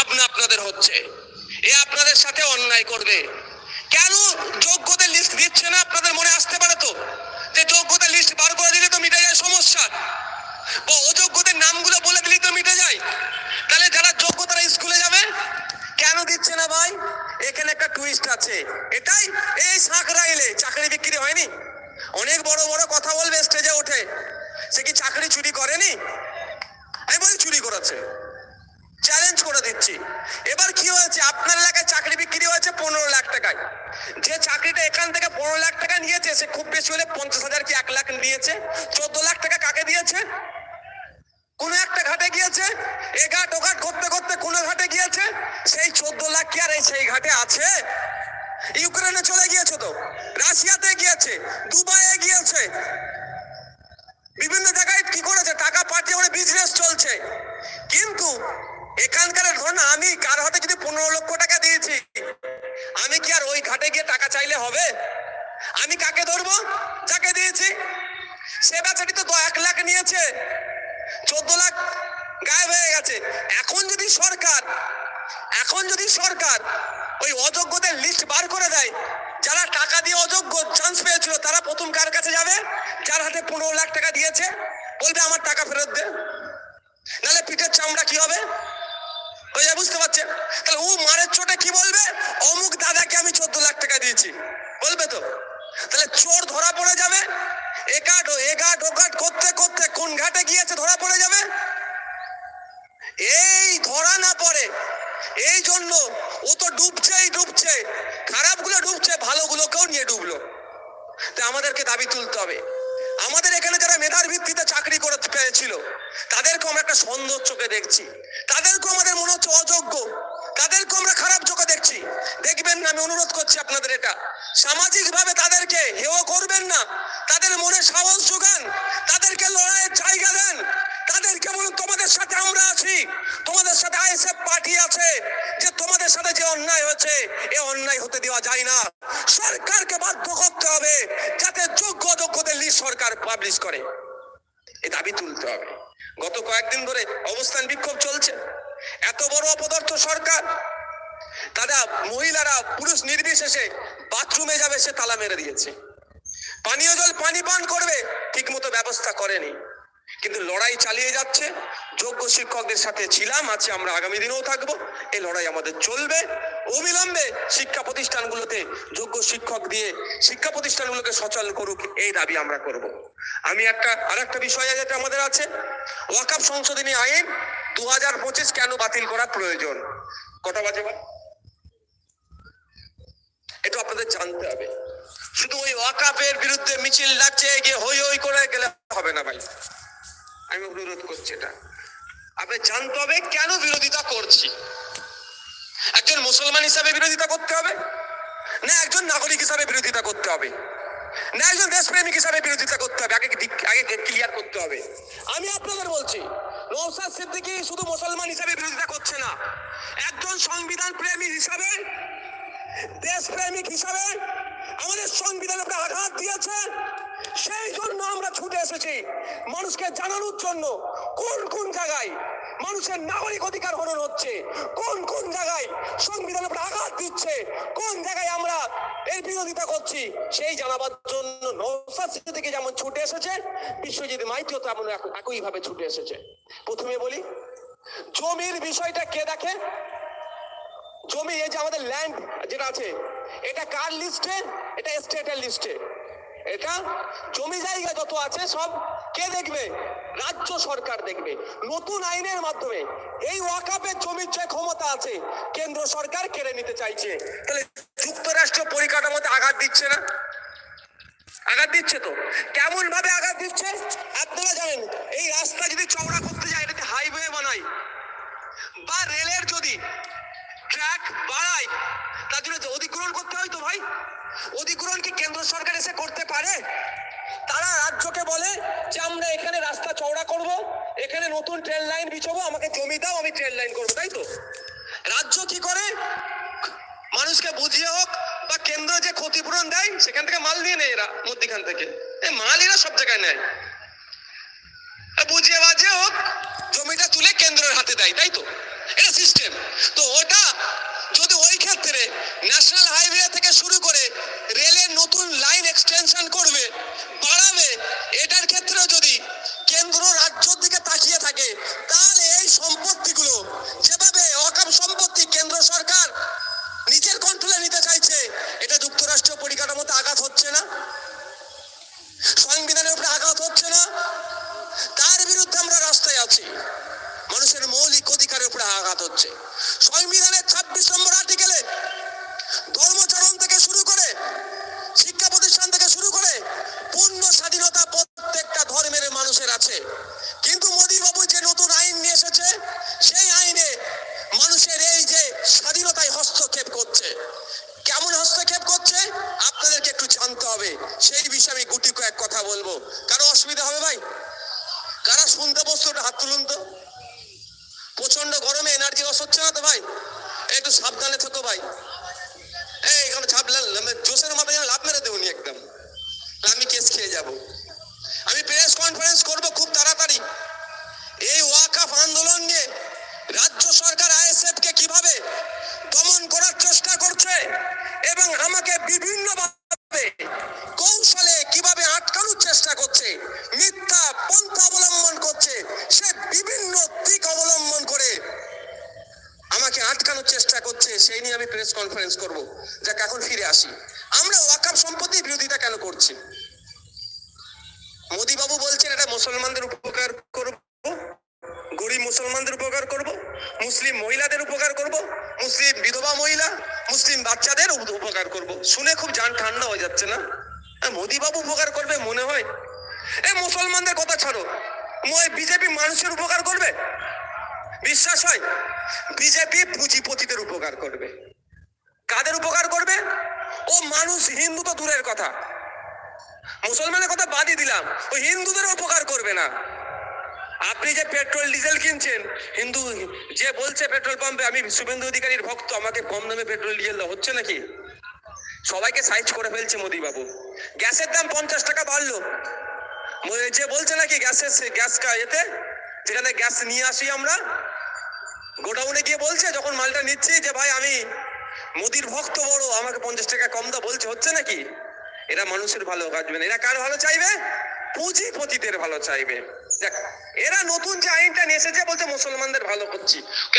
ভাবনা আপনাদের হচ্ছে। এ আপনাদের সাথে অন্যায় করবে। কেন যোগ্যদের লিস্ট দিচ্ছে না? আপনাদের মনে আসতে পারে তো? যে যোগ্যতার লিস্ট বার করে দিলে তো মিটে যায় সমস্যা। বা অযোগ্যদের নামগুলো বলে দিলেই তো মিটে যায়। তাহলে যারা যোগ্য তারা স্কুলে যাবে? কেন দিচ্ছে না ভাই? এখানে একটা টুইস্ট আছে। দিচ্ছি এবার কি হয়েছে? আপনার এলাকায় চাকরি বিক্রি হয়েছে পনেরো লাখ টাকায়। যে চাকরিটা এখান থেকে পনেরো লাখ টাকা নিয়েছে, সে খুব বেশি হলে পঞ্চাশ হাজার কি এক লাখ নিয়েছে? চোদ্দ লাখ টাকা কাকে দিয়েছে? কোনো একটা ঘাটে গিয়েছে? এ ঘাট, ও ঘাট করতে করতে কোনো ঘাটে গিয়েছে? সেই চোদ্দ লাখ কি আর এই সেই ঘাটে আছে? ইউক্রেনে চলে গিয়েছে তো। রাশিয়াতে গিয়েছে। দুবাইয়ে গিয়েছে। বিভিন্ন জায়গায় কি করেছে? টাকা পাঠিয়ে ওরা বিজনেস চলছে। কিন্তু এখানকার ধরুন আমি কার হাতে যদি পনেরো লক্ষ টাকা দিয়েছি? আমি কি আর ওই ঘাটে গিয়ে টাকা চাইলে হবে? আমি কাকে ধরবো? যাকে দিয়েছি? সে বেচারি তো এক লাখ নিয়েছে। চোদ্দ লাখ গায়েব হয়ে গেছে। এখন যদি সরকার, এখন যদি সরকার ওই অযোগ্যদের লিস্ট বার করে দেয়, যারা টাকা দিয়ে অযোগ্য চান্স পেয়েছিল, তারা প্রথম কার কাছে যাবে? যার হাতে পনেরো লাখ টাকা দিয়েছে? বলবে, আমার টাকা ফেরত দে। নাহলে পিঠের চামড়া কি হবে? যে বুঝতে পারছে তাহলে ও মারের চোটে কি বলবে? অমুক দাদাকে আমি চোদ্দ লাখ টাকা দিয়েছি। বলবে তো? তাহলে চোর ধরা পড়ে যাবে? একাট ও এঘাট ওঘাট করতে করতে কোন ঘাটে গিয়েছে ধরা পড়ে যাবে? এই ধরা না পড়ে। এই জন্য ও তো ডুবছেই ডুবছে খারাপগুলো ডুবছে, ভালোগুলোকেও নিয়ে ডুবলো। তা আমাদেরকে দাবি তুলতে হবে। আমাদের এখানে যারা মেধার ভিত্তিতে চাকরি করে পেয়েছিল তাদেরকে আমরা একটা সন্দেহ চোখে দেখছি। তাদেরকে আমাদের মনে হচ্ছে অযোগ্য। তাদেরকে আমরা খারাপ চোখে দেখছি। দেখবেন না, আমি অনুরোধ করছি আপনাদের এটা। সামাজিক ভাবে তাদেরকে হেও করবেন না। তাদের মনে সাহস যোগান। তাদেরকে লড়াইয়ের জায়গা দেন। তাদেরকে বলুন, তোমাদের সাথে আমরা আছি। তোমাদের সাথে আইএসএফ পার্টি আছে। যে তোমাদের সাথে যে অন্যায় হয়েছে এ অন্যায় হতে দেওয়া যায় না। সরকারকে বাধ্য করতে হবে, যাতে যোগ্য লিস্ট সরকার পাবলিশ করে। এ দাবি তুলতে হবে। গত কয়েকদিন ধরে অবস্থান বিক্ষোভ চলছে। এত বড় অপদার্থ সরকার, তারা মহিলারা পুরুষ নির্বিশেষে বাথরুমে যাবে, সে তালা মেরে দিয়েছে। পানীয় জল, পানি পান করবে ঠিক মতো ব্যবস্থা করেনি। কিন্তু লড়াই চালিয়ে যাচ্ছে। যোগ্য শিক্ষকদের সাথে ছিলাম, আছে, আমরা আগামী দিনেও থাকব। এই লড়াই আমাদের চলবে। অবিলম্বে শিক্ষা প্রতিষ্ঠানগুলোতে যোগ্য শিক্ষক দিয়ে শিক্ষা প্রতিষ্ঠানগুলোকে সচল করুক, এই দাবি আমরা করব। আমি একটা, আরেকটা বিষয় যেটা আমাদের আছে ওয়াকাপ সংশোধনী আইন দু হাজার পঁচিশ কেন বাতিল করা প্রয়োজন? কটা বাজে এটা আপনাদের জানতে হবে। শুধু ওই ওয়াকাপের বিরুদ্ধে মিছিল ডাকছে গিয়ে হই হই করে গেলে হবে না ভাই। আমি অনুরোধ করছি এটা। আপনি জানতে হবে কেন বিরোধিতা করছি? একজন মুসলমান হিসাবে বিরোধিতা করতে হবে, না একজন নাগরিক হিসাবে বিরোধিতা করতে হবে, না একজন দেশপ্রেমিক হিসাবে বিরোধিতা করতে হবে, আগে আগে ক্লিয়ার করতে হবে। আমি আপনাদের বলছি নৌসাদ সিদ্দিকী শুধু মুসলমান হিসাবে বিরোধিতা করছে না, একজন সংবিধান প্রেমী হিসাবে, দেশপ্রেমিক হিসাবে আমাদের সংবিধানে একটা আঘাত দিয়েছে, সেই জন্য আমরা ছুটে এসেছি মানুষকে জানানোর জন্য কোন কোন জায়গায় মানুষের নাগরিক অধিকার হরণ হচ্ছে। কোন কোন জায়গায় সংবিধানে একটা আঘাত দিচ্ছে, কোন জায়গায় আমরা এর বিরোধিতা করছি, সেই জানাবার জন্য নৌসাদ থেকে যেমন ছুটে এসেছে, বিশ্বজিৎ মাইতিও তেমন এক- একইভাবে ছুটে এসেছে। প্রথমে বলি, জমির বিষয়টা কে দেখে? জমি এই যে আমাদের ল্যান্ড যেটা আছে, এটা কার লিস্টে এটা স্টেটের লিস্টে এটা জমি জায়গা যত আছে সব কে দেখবে? রাজ্য সরকার দেখবে। নতুন আইনের মাধ্যমে এই ওয়াকাপের জমির যে ক্ষমতা আছে, কেন্দ্র সরকার কেড়ে নিতে চাইছে। তাহলে যুক্তরাষ্ট্র পরিকাঠামোতে আঘাত দিচ্ছে না? আঘাত দিচ্ছে তো। কেমন ভাবে আঘাত দিচ্ছে? আপনারা জানেন, এই রাস্তা যদি চওড়া করতে যায়, এটাতে হাইওয়ে বানায় বা রেলের যদি ট্র্যাক বাড়ায়, তার জন্য অধিগ্রহণ করতে হয় তো ভাই। অধিগ্রহণ কি কেন্দ্র সরকার এসে করতে পারে? তারা রাজ্যকে বলে যে, আমরা এখানে রাস্তা চওড়া করব, এখানে নতুন ট্রেন লাইন বিছাবো, আমাকে জমি দাও, আমি ট্রেন লাইন করব। তাই তো? রাজ্য কি করে? মানুষকে বুঝিয়ে হোক বা কেন্দ্র যে ক্ষতিপূরণ দেয়, সেখান থেকে মাল নিয়ে নেয় এরা, মধ্যখান থেকে। এই মাল এরা সব জায়গায় নেয়। বুঝিয়ে বাজিয়ে হোক, জমিটা তুলে কেন্দ্রের হাতে দেয়, তাই তো? এটা সিস্টেম তো ওটা যদি ওই ক্ষেত্রে ন্যাশনাল হাইওয়ে থেকে শুরু করে রেলের নতুন লাইন এক্সটেনশন করবে বাড়াবে এটার ক্ষেত্রেও যদি কেন্দ্র রাজ্যর দিকে তাকিয়ে থাকে তাহলে এই সম্পত্তিগুলো যেভাবে অকাম সম্পত্তি কেন্দ্র সরকার নিজের কন্ট্রোলে নিতে চাইছে, এটা যুক্তরাষ্ট্র পরিকাঠামোতে আঘাত হচ্ছে না, সংবিধানের উপরে আঘাত হচ্ছে না, তার বিরুদ্ধে আমরা রাস্তায় আছি, মানুষের মৌলিক অধিকারের উপরে আঘাত হচ্ছে। সংবিধানের ছাব্বিশ নম্বর আর্টিকেলে ধর্মচরণ থেকে শুরু করে শিক্ষা প্রতিষ্ঠান থেকে শুরু করে পূর্ণ স্বাধীনতা প্রত্যেকটা ধর্মের মানুষের আছে কিন্তু মোদী বাবু যে নতুন আইন নিয়ে এসেছে সেই আইনে মানুষের এই যে স্বাধীনতায় হস্তক্ষেপ করছে কেমন হস্তক্ষেপ করছে আপনাদেরকে একটু জানতে হবে সেই বিষয়ে আমি গুটি কয়েক কথা বলব কারও অসুবিধা হবে ভাই কারা শুনতে বসতো ওটা হাত তুলুন তো প্রচণ্ড গরমে এনার্জি লস হচ্ছে না তো ভাই এই একটু ছোট ভাই। এই, এখানে ছাপলাম জোসের মাথায় যেন লাভ মেরে দেবনি একদম। আমি কেস খেয়ে যাব। আমি প্রেস কনফারেন্স করব খুব তাড়াতাড়ি। এই ওয়াকাফ আন্দোলন নিয়ে রাজ্য সরকার চেষ্টা করছে, সেই নিয়ে আমি প্রেস কনফারেন্স করব, যাক এখন ফিরে আসি। আমরা ওয়াকাফ সম্পত্তির বিরোধিতা কেন করছি? মোদি বাবু বলছেন এটা মুসলমানদের উপকার করব, গরিব মুসলমানদের উপকার করব, মুসলিম মহিলাদের উপকার করব, মুসলিম বিধবা মহিলা, মুসলিম বাচ্চাদের উপকার করব। শুনে খুব জান ঠান্ডা হয়ে যাচ্ছে না? মোদি বাবু উপকার করবে মনে হয়? এ, মুসলমানদের কথা ছাড়ো। বিজেপি মানুষের উপকার করবে? বিশ্বাস হয়? বিজেপি পুঁজিপতিদের উপকার করবে। কাদের উপকার করবে? ও মানুষ হিন্দু তো দূরের কথা। মুসলমানের কথা বাদই দিলাম। ও হিন্দুদের উপকার করবে না। আপনি যে পেট্রোল, ডিজেল কিনছেন, হিন্দু যে বলছে পেট্রোল পাম্পে, আমি শুভেন্দু অধিকারীর ভক্ত, আমাকে কম দামে পেট্রোল, ডিজেল হচ্ছে নাকি? সবাইকে সাইজ করে ফেলছে মোদি বাবু গ্যাসের দাম পঞ্চাশ টাকা বাড়লো। যে বলছে নাকি গ্যাসের গ্যাস এতে, যেখানে গ্যাস নিয়ে আসি আমরা গোডাউনে গিয়ে বলছে, যখন মালটা নিচ্ছি যে, ভাই, আমি মোদির ভক্ত বড়, আমাকে পঞ্চাশ টাকা কম দা বলছে, হচ্ছে নাকি? এরা মানুষের ভালো কাজবে না এরা কার ভালো চাইবে? পুঁজিপতিদের ভালো চাইবে। দেখ, এরা নতুন যে আইনটা নিয়ে এসেছে বলছে, মুসলমানদের ভালো করছি।